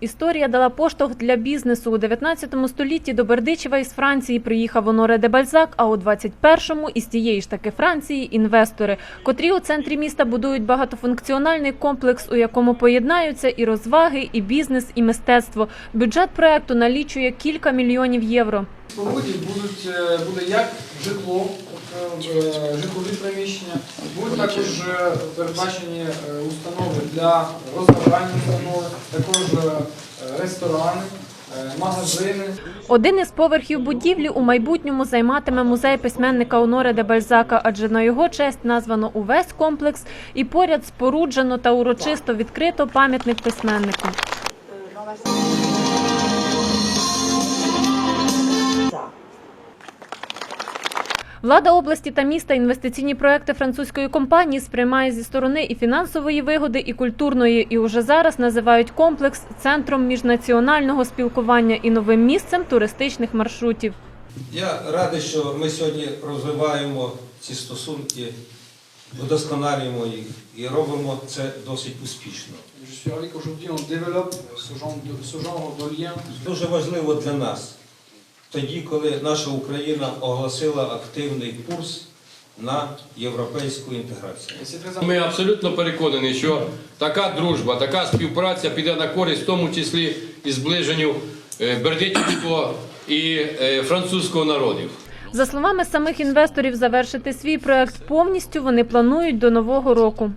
Історія дала поштовх для бізнесу. У 19 столітті до Бердичева із Франції приїхав Оноре де Бальзак, а у 21-му із тієї ж таки Франції інвестори, котрі у центрі міста будують багатофункціональний комплекс, у якому поєднаються і розваги, і бізнес, і мистецтво. Бюджет проекту налічує кілька мільйонів євро. Споруді будуть, е, буде як житло, житлові приміщення, будуть також е, передбачені е, установи для розважальні установи, також е, ресторани, е, магазини. Один із поверхів будівлі у майбутньому займатиме музей письменника Оноре де Бальзака, адже на його честь названо увесь комплекс і поряд споруджено та урочисто відкрито пам'ятник письменнику. Влада області та міста інвестиційні проекти французької компанії сприймає зі сторони і фінансової вигоди, і культурної, і уже зараз називають комплекс центром міжнаціонального спілкування і новим місцем туристичних маршрутів. Я радий, що ми сьогодні розвиваємо ці стосунки, вдосконалюємо їх і робимо це досить успішно. Дуже важливо для нас, тоді, коли наша Україна оголосила активний курс на європейську інтеграцію. Ми абсолютно переконані, що така дружба, така співпраця піде на користь, в тому числі і зближенню е, бердичівського і е, французького народів. За словами самих інвесторів, завершити свій проект повністю вони планують до нового року.